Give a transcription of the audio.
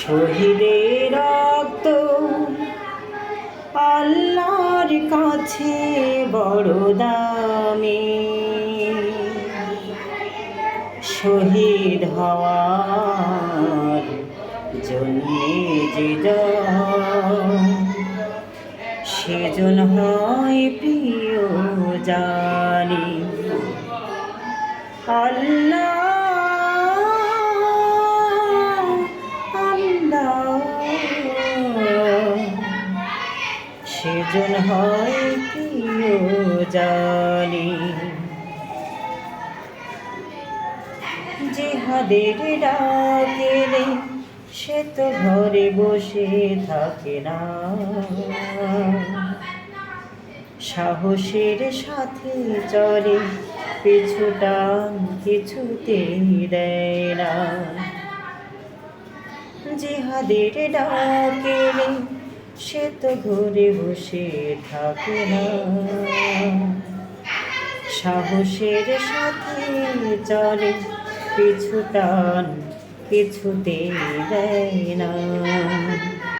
শহীদের রক্ত আল্লাহর কাছে বড় দামি। শহীদ হওয়ার জন্যে যে সেজন হয় প্রিয় জানি। আল্লাহ সেজন হয় প্রিয় জানি। জেহাদের ডাকেলে সে তো ঘরে বসে থাকে না। সাহসের সাথে চলে পিছুটান কিছুতেই দেয় না। জেহাদের ডাকে সে তো ঘরে বসে থাকে না সাহসের সাথে চলে পিছুটান কিছুতে দেয় না।